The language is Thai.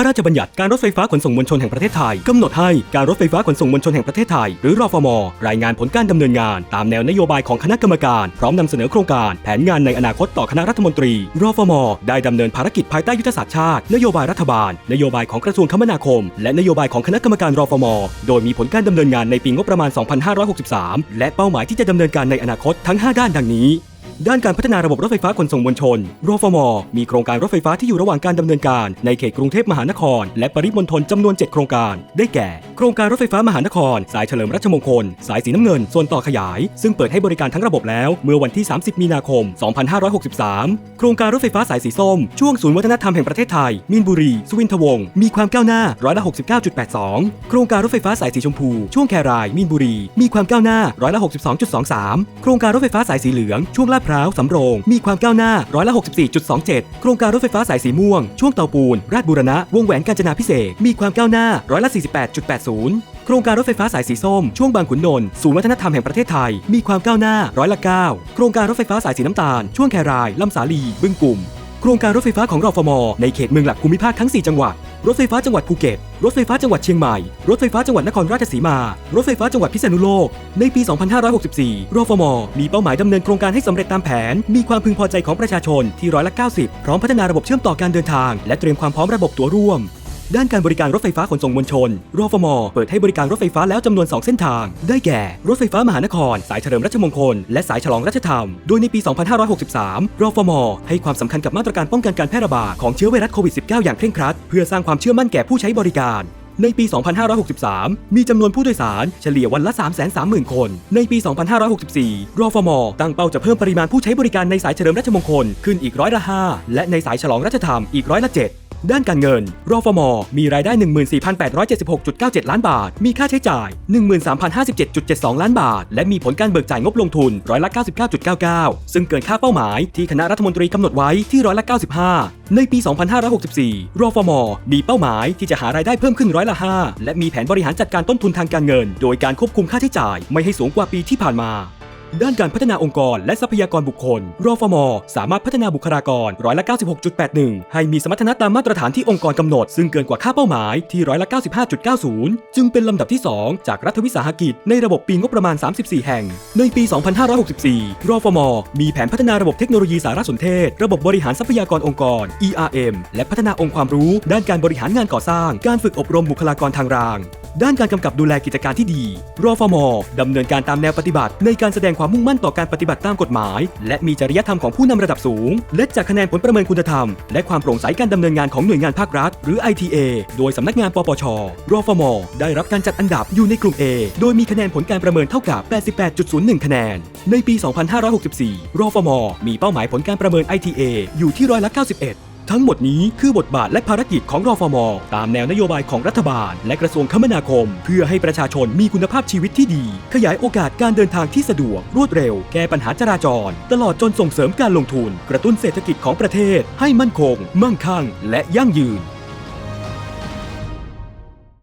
พระราชบัญญัติการรถไฟฟ้าขนส่งมวลชนแห่งประเทศไทยกำหนดให้การรถไฟฟ้าขนส่งมวลชนแห่งประเทศไทยหรือรอฟมรายงานผลการดำเนินงาน ตามแนวนโยบายของคณะกรรมการ พร้อมนำเสนอโครงการแผนงานในอนาคตต่อคณะรัฐมนตรีรอฟมได้ดำเนินภารกิจภายใต้ยุทธศาสตร์ชาตินโยบายรัฐบาล นโยบายของกระทรวงคมนาคม และนโยบายของคณะกรรมการรอฟมโดยมีผลการดำเนินงานในปีงบประมาณ 2563 และเป้าหมายที่จะดำเนินการในอนาคตทั้ง 5 ด้านดังนี้ ด้านการพัฒนาระบบรถไฟฟ้าขนส่งมวลชนรฟม มีโครงการรถไฟฟ้าที่อยู่ระหว่างการดำเนินการ ในเขตกรุงเทพมหานคร และปริมณฑลจำนวน 7 โครงการ ได้แก่ โครงการรถไฟฟ้ามหานคร สายเฉลิมรัชมงคล สายสีน้ำเงิน ส่วนต่อขยาย ซึ่งเปิดให้บริการทั้งระบบแล้ว เมื่อวันที่ 30 มีนาคม 2563 โครงการรถไฟฟ้าสายสีส้ม ช่วงศูนย์วัฒนธรรมแห่งประเทศไทย มีนบุรี สุวินทวงศ์ มีความก้าวหน้าร้อยละ69.82 โครงการรถไฟฟ้าสายสีชมพู ช่วงแคราย มีนบุรี มีความก้าวหน้าร้อยละ62.23 โครงการรถไฟฟ้าสายสีเหลือง ช่วงลาดพร้าวสำโรง มีความก้าวหน้าร้อยละ64.27 โครงการรถไฟฟ้าสายสีม่วง ช่วงเตาปูน ราชบูรณะ วงแหวนกาญจนาพิเศษกมีความก้าวหน้าร้อยละ48.80โครงการรถไฟฟ้าสายสีส้ม ช่วงบางขุนนนท์ศูนย์วัฒนธรรมแห่งประเทศไทย มีความก้าวหน้าร้อยละ9โครงการรถไฟฟ้าสายสีน้ำตาล ช่วงแครายลำสาลี บึงกลุ่ม โครงการรถไฟฟ้าของรอฟมในเขตเมืองหลักภูมิภาคทั้ง 4 จังหวัด รถไฟฟ้าจังหวัดภูเก็ต รถไฟฟ้าจังหวัดเชียงใหม่ รถไฟฟ้าจังหวัดนครราชสีมา รถไฟฟ้าจังหวัดพิษณุโลก ในปี 2564 รฟม มีเป้าหมายดำเนินโครงการให้สำเร็จตามแผน มีความพึงพอใจของประชาชนที่ร้อยละ 90 พร้อมพัฒนาระบบเชื่อมต่อการเดินทาง และเตรียมความพร้อมระบบตัวร่วม ด้านการบริการรถไฟฟ้าขนส่งมวลชน รฟม เปิดให้บริการรถไฟฟ้าแล้วจำนวน 2 เส้นทาง ได้แก่ รถไฟฟ้ามหานคร สายเฉลิมรัชมงคล และสายฉลองรัชธรรม โดยในปี 2563 รฟม ให้ความสำคัญกับมาตรการป้องกันการแพร่ระบาดของเชื้อไวรัสโควิด -19 อย่างเคร่งครัด เพื่อสร้างความเชื่อมั่นแก่ผู้ใช้บริการในปี 2563 มีจำนวนผู้โดยสารเฉลี่ยวันละ 330,000 คน ในปี 2564 รฟม ตั้งเป้าจะเพิ่มปริมาณผู้ใช้บริการในสายเฉลิมรัชมงคล ขึ้นอีกร้อยละ5และในสายฉลองรัชธรรมอีกร้อยละ7 ด้านการเงิน รอฟม มีรายได้ 14,876.97 ล้านบาท มีค่าใช้จ่าย 13,057.72 ล้านบาท และมีผลการเบิกจ่ายงบลงทุนร้อยละ99.99 ซึ่งเกินค่าเป้าหมายที่คณะรัฐมนตรีกำหนดไว้ที่ร้อยละ95 ในปี 2564 รอฟม มีเป้าหมายที่จะหารายได้เพิ่มขึ้นร้อยละ5และมีแผนบริหารจัดการต้นทุนทางการเงิน โดยการควบคุมค่าใช้จ่ายไม่ให้สูงกว่าปีที่ผ่านมา ด้านการพัฒนาองค์กรและทรัพยากรบุคคล รฟม สามารถพัฒนาบุคลากรร้อยละ 96.81 ให้มีสมรรถนะตามมาตรฐานที่องค์กรกำหนด ซึ่งเกินกว่าค่าเป้าหมายที่ร้อยละ 95.90 จึงเป็นลำดับที่ 2 จากรัฐวิสาหกิจในระบบปีงบประมาณ 34 แห่ง ในปี 2564 รฟม มีแผนพัฒนาระบบเทคโนโลยีสารสนเทศ ระบบบริหารทรัพยากรองค์กร ERM และพัฒนาองค์ความรู้ ด้านการบริหารงานก่อสร้าง การฝึกอบรมบุคลากรทางราง ด้านการกำกับดูแลกิจการที่ดีรอฟมดำเนินการตามแนวปฏิบัติ ในการแสดงความมุ่งมั่นต่อการปฏิบัติตามกฎหมาย และมีจริยธรรมของผู้นำระดับสูง และจากคะแนนผลประเมินคุณธรรม และความโปร่งใสการดำเนินงานของหน่วยงานภาครัฐ หรือ ITA โดยสำนักงานปปชรอฟมได้รับการจัดอันดับอยู่ในกลุ่ม A โดยมีคะแนนผลการประเมินเท่ากับ 88.01 คะแนน ในปี 2564รอฟมมีเป้าหมายผลการประเมิน ITA อยู่ที่ร้อยละ91 ทั้งหมดนี้คือบทบาทและภารกิจของรอฟมตามแนวนโยบายของรัฐบาล และกระทรวงคมนาคม เพื่อให้ประชาชนมีคุณภาพชีวิตที่ดี ขยายโอกาสการเดินทางที่สะดวก รวดเร็ว แก้ปัญหาจราจร ตลอดจนส่งเสริมการลงทุน กระตุ้นเศรษฐกิจของประเทศ ให้มั่นคง มั่งคั่ง และยั่งยืน